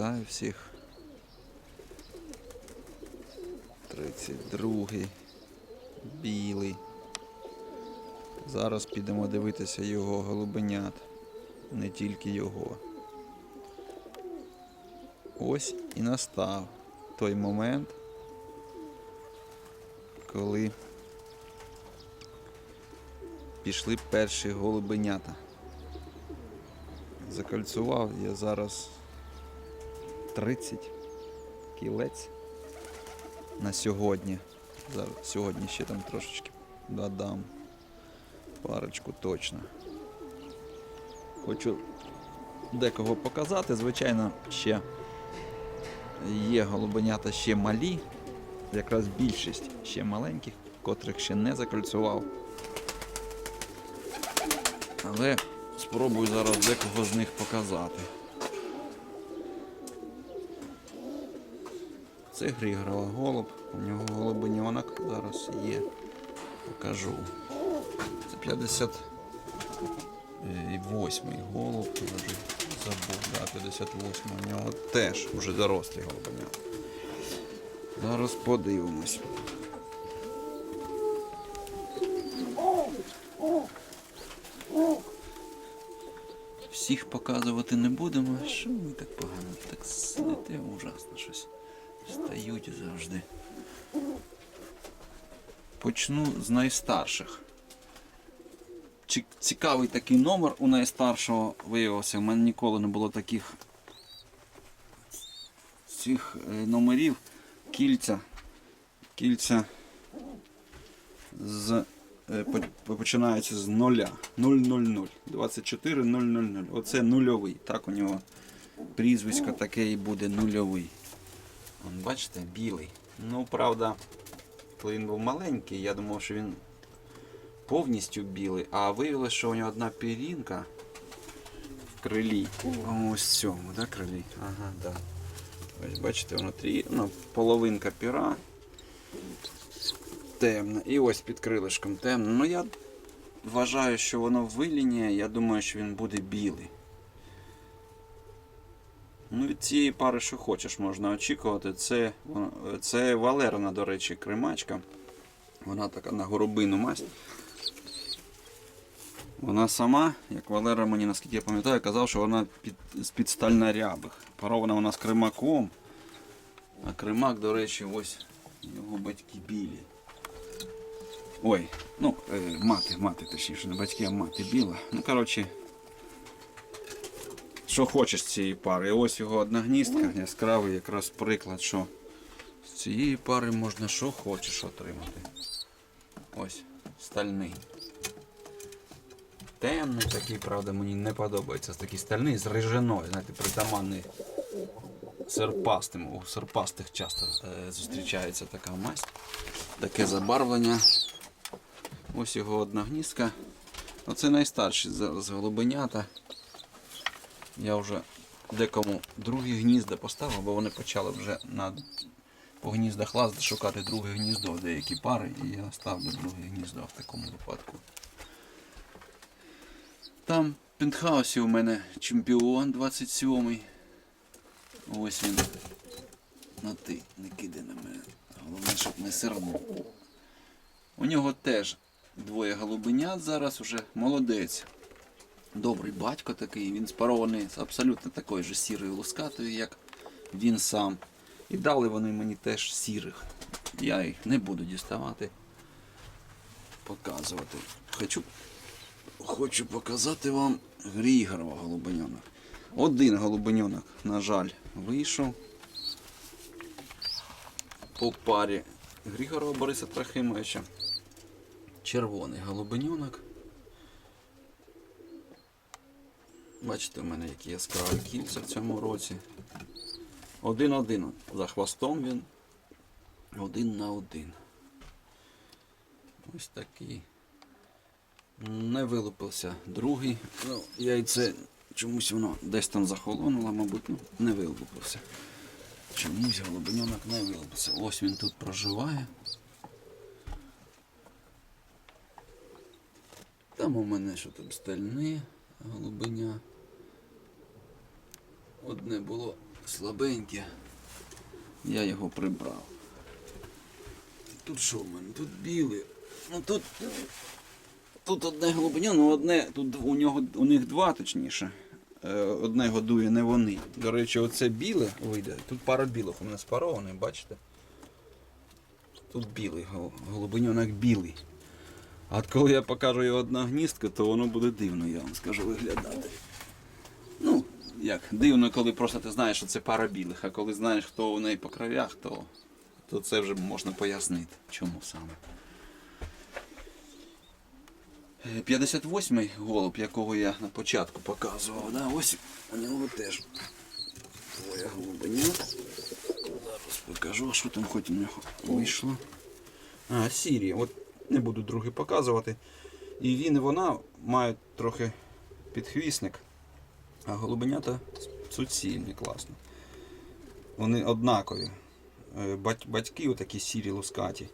Вітаю всіх. 32-й. Білий. Зараз підемо дивитися його голубенят. Не тільки його. Ось і настав той момент, коли пішли перші голубенята. Закольцував я зараз 30 кілець на сьогодні. Зараз сьогодні ще там трошечки додам. Парочку точно. Хочу декого показати. Звичайно, ще є голубенята ще малі. Якраз більшість ще маленьких, котрих ще не закольцював. Але спробую зараз декого з них показати. Це Григорова голуб. У нього голубеньонок зараз є. Покажу. Це 58 голуб. Я вже забув, да, 58 у нього теж вже дорослий голубенят. Зараз подивимось. Всіх показувати не будемо. Що ми так погано? Так сидите ужасно щось. Встають завжди. Почну з найстарших. Цікавий такий номер у найстаршого виявився. У мене ніколи не було таких цих е, номерів. Кільця. Кільця з е, починається з нуля. 000. 24000. Оце нульовий. Так у нього прізвисько таке і буде нульовий. Вон, бачите, білий. Ну, правда, коли він був маленький, я думав, що він повністю білий, а виявилося, що у нього одна пірінка в крилі. Ось в цьому, да, крилі? Ага, да. Ось бачите, внутрі, ну, половинка піра темна. І ось під крилишком темно. Ну я вважаю, що воно виліняє, я думаю, що він буде білий. Ну, від цієї пари, що хочеш, можна очікувати. Це, це Валерна, до речі, кримачка. Вона така на горобину масть. Вона сама, як Валера мені, наскільки я пам'ятаю, казав, що вона під, з-під стальнорябих. Парована вона з кримаком. А кримак, до речі, ось його батьки білі. Ой, ну, е, мати, мати, точніше, не батьки, а мати біла. Ну, коротше, що хочеш з цієї пари. І ось його одна гніздка, яскравий якраз приклад, що з цієї пари можна що хочеш отримати. Ось, стальний. Темний такий, правда, мені не подобається. Такий стальний з рижиною, знаєте, притаманний серпастим. У серпастих часто е, зустрічається така масть. Таке забарвлення. Ось його одна гніздка. Оце найстарші зараз голубенята. Я вже декому другі гнізда поставив, бо вони почали вже на по гніздах лазити шукати друге гніздо, деякі пари, і я ставлю друге гніздо в такому випадку. Там в пентхаусі у мене чемпіон 27-й. Ось він. Ну ти, не кидай на мене. Головне, щоб не сирнув. У нього теж двоє голубенят зараз уже молодець. Добрий батько такий, він спарований з абсолютно такою ж сірою лускатою, як він сам. І дали вони мені теж сірих. Я їх не буду діставати, показувати. Хочу, хочу показати вам Грігорова голубеньонок. Один голубеньонок, на жаль, вийшов по парі Григорова Бориса Трохимовича. Червоний голубеньонок. Бачите, у мене які яскраві кільця в цьому році. Один-один. За хвостом він. Один на один. Ось такий. Не вилупився другий. Ну, яйце чомусь воно десь там захолонуло, мабуть, ну, не вилупився. Чомусь голубеньонок не вилупився. Ось він тут проживає. Там у мене що там стальне голубеня. Одне було слабеньке. Я його прибрав. Тут що в мене? Тут біле. Ну тут. Тут одне голубеня, ну одне, тут у нього у них два точніше. Е, Одне годує не вони. До речі, оце біле вийде. Тут пара білих у мене спарований, бачите? Тут білий гол- голубеньонок білий. А коли я покажу його одна гніздка, то воно буде дивно, я вам скажу виглядати. Як, дивно, коли просто ти знаєш, що це пара білих, а коли знаєш, хто у неї по краях, то, то це вже можна пояснити, чому саме. Е, 58-й голуб, якого я на початку показував, да? ось у нього теж твоя голубеня. Зараз покажу, що там хоч у нього вийшло. А, Сірі, от не буду другий показувати. І він і вона мають трохи підхвісник, а голубенята суцільні, класно. Вони однакові. Е, бать- Батьки отакі сірі лускаті.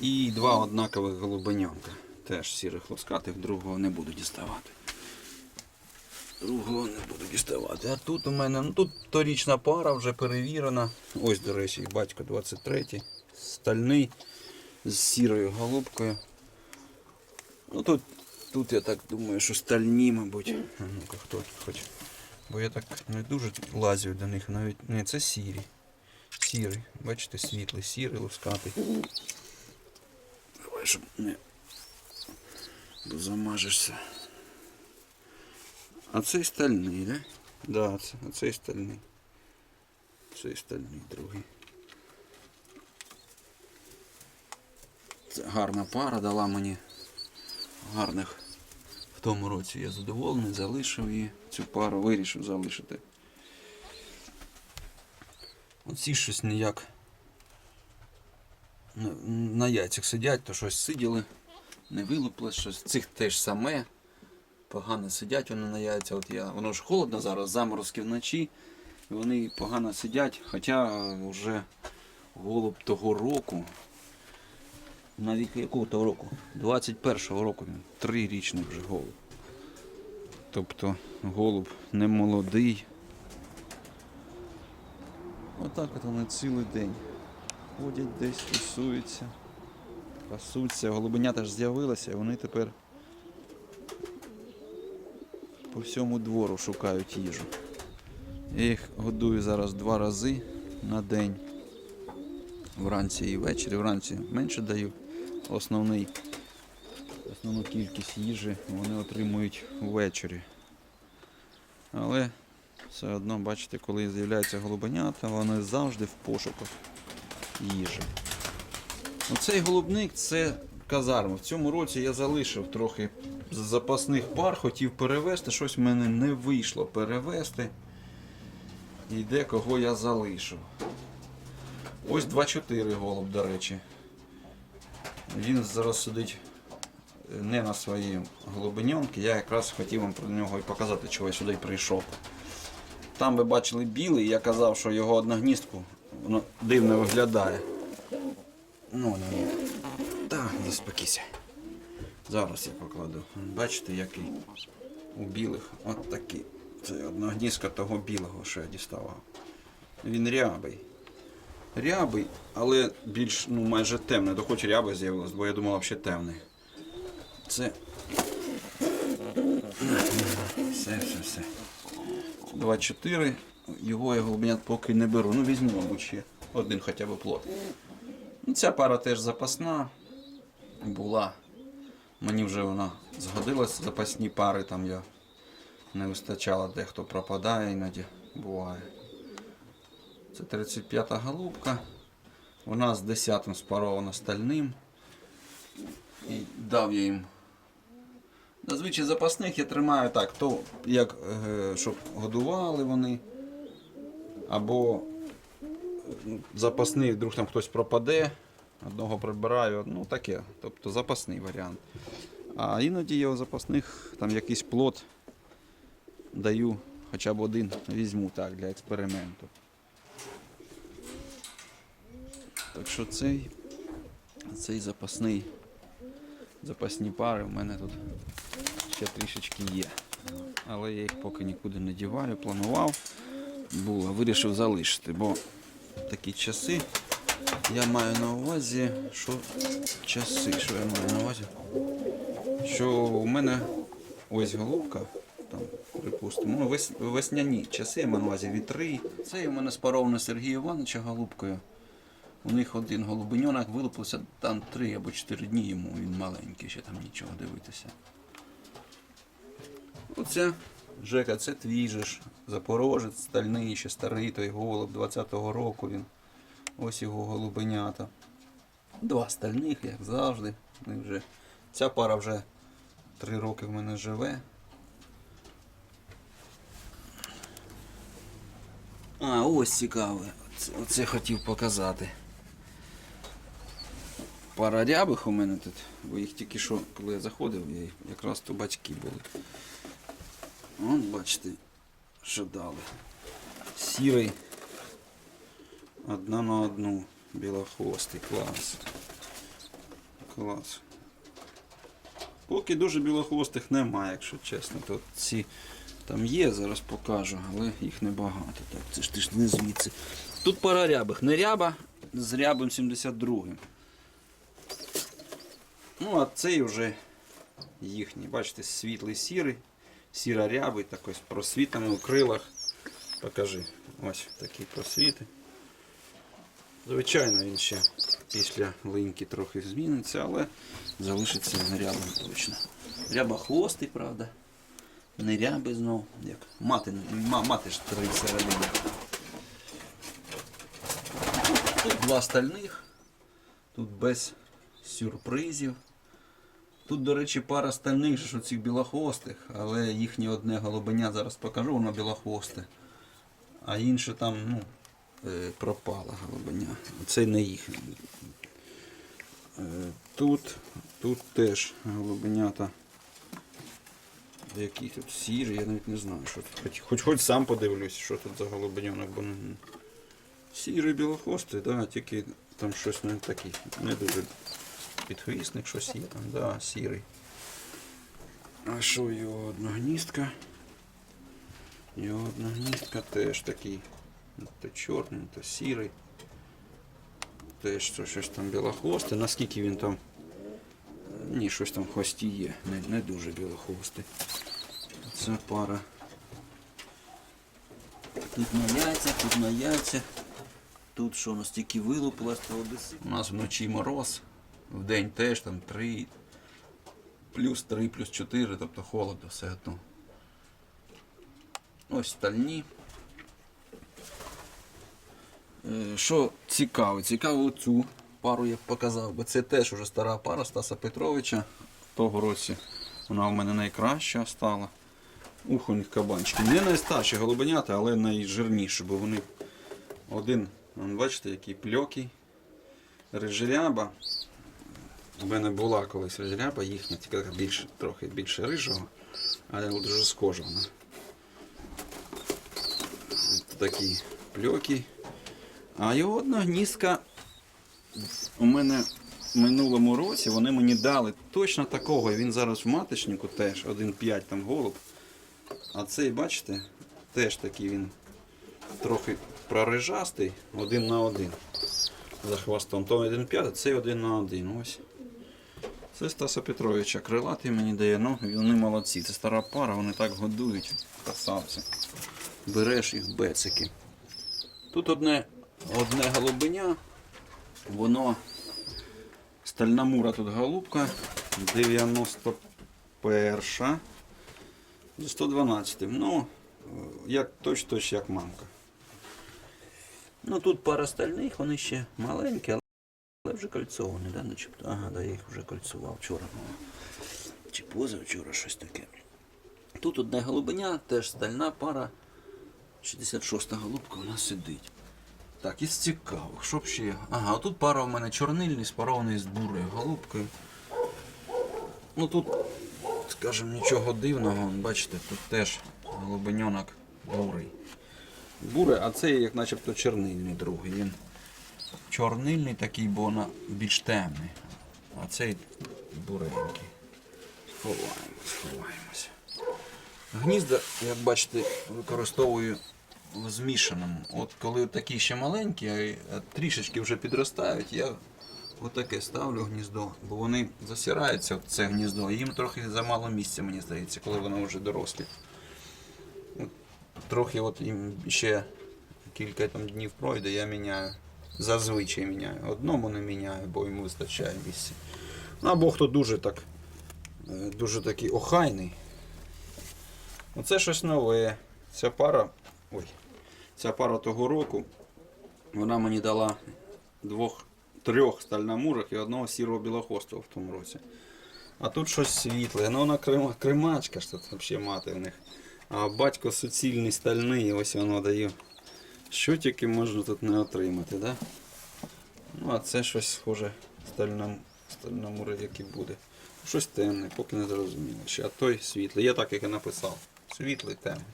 І два однакових голубенянка. Теж сірих лускатих, другого не буду діставати. Другого не буду діставати. А тут у мене, ну тут торічна пара вже перевірена. Ось, до речі, батько 23-й, стальний з сірою голубкою. Ну тут, тут я так думаю, що стальні, мабуть. А ну-ка, хто тут хоч. Бо я так не дуже лазю до них навіть. Не, це сірі. Сірий. Бачите, світлий, сірий, лускатий. Давай, щоб не. Бо замажешся. А цей стальний, да? Да, це, а цей стальний. Цей стальний другий. Це гарна пара дала мені гарних. В тому році я задоволений, залишив її, цю пару вирішив залишити. Оці щось ніяк на, яйцях сидять, то щось сиділи, не вилупилось щось. Цих теж саме. Погано сидять вони на яйця. От я, воно ж холодно зараз, заморозки вночі. Вони погано сидять, хоча вже голуб того року. Навіть якого того року? 21-го року, він трирічний вже голуб. Тобто голуб не молодий. Отак от вони цілий день. Ходять десь, тусуються, пасуться. Голубенята ж з'явилися, і вони тепер по всьому двору шукають їжу. Я їх годую зараз два рази на день. Вранці і ввечері. Вранці менше даю. Основний, основну кількість їжі вони отримують ввечері. Але все одно, бачите, коли з'являються голубенята, вони завжди в пошуках їжі. Оцей голубник це казарма. В цьому році я залишив трохи запасних пар, хотів перевезти, щось в мене не вийшло перевезти. І де кого я залишив. Ось 2-4 голуб, до речі. Він зараз сидить е, не на своїй голубеньонці. Я якраз хотів вам про нього і показати, чого я сюди прийшов. Там ви бачили білий, я казав, що його одногніздку воно дивно виглядає. Ну, ну, ну. Так, заспокійся. Зараз я покладу. Бачите, який у білих. От такий. Це одногніздка того білого, що я діставав. Він рябий. Рябий, але більш ну, майже темний. До хоч рябе з'явилось, бо я думав взагалі темний. Це. Все, все, все. 2-4. Його я голубенят поки не беру. Ну візьму, мабуть, ще один хоча б плод. Ну, ця пара теж запасна була. Мені вже вона згодилась, запасні пари там я не вистачало, дехто пропадає іноді буває. Це 35-та голубка. Вона з 10-м спарована стальним. І дав я їм. Зазвичай запасних я тримаю так, то як е, щоб годували вони. Або ну, запасний, вдруг там хтось пропаде, одного прибираю, ну таке. Тобто запасний варіант. А іноді я у запасних там якийсь плод даю, хоча б один візьму так для експерименту. Так що цей, цей запасний, запасні пари у мене тут ще трішечки є. Але я їх поки нікуди не діваю, планував. була, вирішив залишити, бо такі часи. Я маю на увазі, що часи, що я маю на увазі? Що у мене ось голубка, там, припустимо, ну, вес, весняні часи, я маю на увазі вітри. Це у мене спаровано Сергія Івановича голубкою. У них один голубеньонок вилупився там 3 або 4 дні йому, він маленький, ще там нічого дивитися. Оце, Жека, це твій же ж запорожець, стальний, ще старий той голуб 20-го року він. Ось його голубенята. Два стальних, як завжди. Вони вже... Ця пара вже три роки в мене живе. А, ось цікаве. Оце хотів показати. Пара рябих у мене тут, бо їх тільки що, коли я заходив, я їх якраз то батьки були. Вон, бачите, що дали. Сірий. Одна на одну. Білохвостий. Клас. Клас. Поки дуже білохвостих немає, якщо чесно. То ці там є, зараз покажу, але їх небагато. Так, це ж ти ж не звідси. Тут пара рябих. Не ряба з рябим 72-м. Ну, а цей вже їхній. Бачите, світлий сірий, сіра рябий, так ось просвітами у крилах. Покажи. Ось такі просвіти. Звичайно, він ще після линьки трохи зміниться, але залишиться рябим точно. Ряба хвостий, правда. Не ряби знов, як мати, мати ж три середини. Тут два стальних, тут без сюрпризів. Тут, до речі, пара стальних ж оцих білохвостих, але їхнє одне голубеня зараз покажу, воно білохвосте. А інше там, ну, е, пропала голубеня. Це не їхнє. Е, Тут, тут теж голубенята. Які тут сірі, я навіть не знаю, що тут. Хоч, хоч, хоч сам подивлюсь, що тут за голубеньонок, бо. Сірий білохвостий, да, тільки там щось не такий, не дуже підхвісник, щось є там, да, сірий. А що його одногністка? Його одногністка теж такий. ну, То чорний, то сірий. Теж що, щось там білохвосте. Наскільки він там. Ні, щось там в хвості є. Не, не дуже білохвостий. Це пара. Тут на яйця, тут на яйця. Тут що у нас тільки вилупилось, то десь. У нас вночі мороз. Вдень теж там 3, плюс 3, плюс 4, тобто холодно все одно. Ось стальні. Е, Що цікаво? Цікаво цю пару я показав, бо це теж уже стара пара Стаса Петровича. Того році вона у мене найкраща стала. Ух, у них кабанчики. Не найстарші голубенята, але найжирніші, бо вони один, бачите, який пльокий. Рижеряба. У мене була колись рижеряба, їхня, тільки така більше, трохи більше рижого, але дуже схожа вона. Такі пльоки. А його одна гнізка у мене в минулому році вони мені дали точно такого. Він зараз в маточнику теж 1,5 там голуб. А цей, бачите, теж такий він трохи прорижастий, один на один. За хвостом. То 1,5, а цей один на один. Ось. Це Стаса Петровича. Крилатий мені дає, ну вони молодці. Це стара пара, вони так годують. Красавці. Береш їх бецики. Тут одне, одне голубеня, воно стальна мура тут голубка 91 зі 112. Ну, як точ точ як мамка. Ну тут пара стальних, вони ще маленькі, але вже кольцовані, да, начебто. Ага, да, я їх вже кольцував вчора. Чи позавчора щось таке. Тут одне голубеня, теж стальна пара. 66-та голубка у нас сидить. Так, із цікавих, що б ще? Ага, тут пара у мене чорнильний, спарований з бурою голубкою. Ну тут, скажімо, нічого дивного, бачите, тут теж голубеньонок бурий. Бурий, а цей як начебто чорнильний другий. Він чорнильний такий, бо вона більш темний. А цей буренький. Сховаємось, сховаємося. Гнізда, як бачите, використовую в змішаному. От коли такі ще маленькі, а трішечки вже підростають, я отаке ставлю гніздо, бо вони засираються в це гніздо, їм трохи замало місця, мені здається, коли вони вже дорослі. Трохи от їм ще кілька там днів пройде, я міняю. Зазвичай міняю. Одному не міняю, бо йому вистачає місця. Ну, або хто дуже так, е, дуже такий охайний. Оце щось нове. Ця пара. Ой. Ця пара того року. Вона мені дала двох, трьох стальномурах і одного сірого білохвостого в тому році. А тут щось світле. Ну вона крима, кримачка ж тут взагалі мати в них. А батько суцільний стальний, ось воно дає. Що тільки можна тут не отримати, да? Ну, а це щось схоже стальном, стальномуре, як і буде. Щось темне, поки не зрозуміло. Ще, а той світлий. Я так як і написав. Світлий, темний.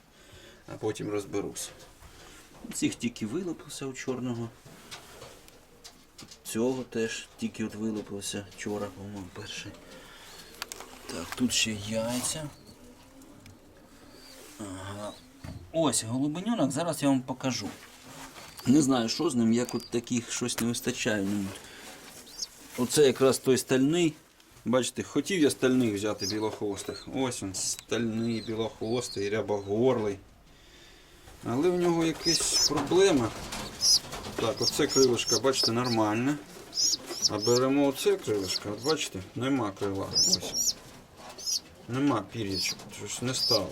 А потім розберуся. Цих тільки вилупився у чорного. Цього теж тільки от вилупився вчора, по-моєму, перший. Так, тут ще яйця. Ага. Ось голубенюнок, зараз я вам покажу. Не знаю, що з ним, як от таких щось не вистачає. Оце якраз той стальний. Бачите, хотів я стальних взяти білохвостих. Ось він, стальний, білохвостий, рябогорлий. Але в нього якась проблема. Так, оце крилишко, бачите, нормальне. А беремо оце крилишко, бачите, нема крила. Ось. Нема пір'ячок, щось не стало.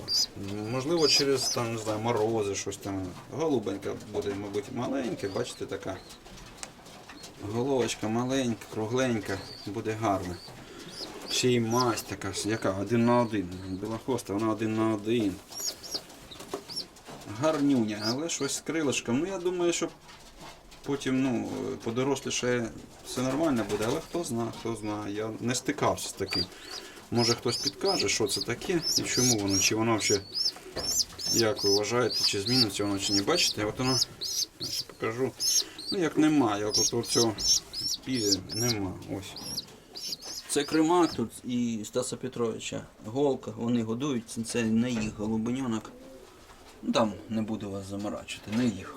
Можливо, через там, не знаю, морози, щось там. Голубенька буде, мабуть, маленька, бачите, така. Головочка маленька, кругленька, буде гарна. Ще й масть така, яка один на один. Білохоста, вона один на один. Гарнюня, але щось з крилишком. Ну я думаю, що потім ну, подоросліше все нормально буде, але хто знає, хто знає. Я не стикався з таким. Може хтось підкаже, що це таке і чому воно, чи воно взагалі, як ви вважаєте, чи зміниться воно, чи не бачите, от воно, ще покажу. Ну як немає, от от цього пір'я нема. Ось. Це Кримак тут і Стаса Петровича. Голка, вони годують, це- не їх голубеньонок. Ну там не буду вас заморачувати, не їх.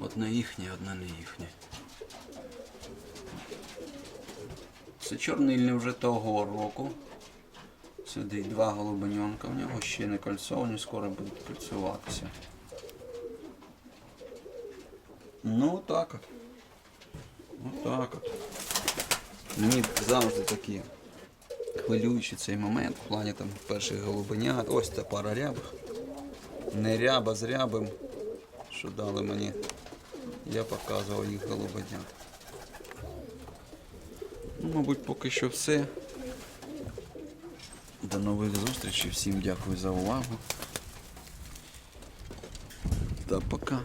Одне їхнє, одне не їхнє. Це чорнильне вже того року. Сидить два голубеньонка, в нього ще не кольцовані, скоро будуть кольцюватися. Ну отак от. Отак от. Мені завжди такі хвилюючий цей момент в плані там перших голубенят. Ось та пара рябих. Не ряба з рябим, що дали мені. Я показував їх голубенят. Ну, мабуть, поки що все. До нових зустрічей. Всім дякую за увагу. Та пока.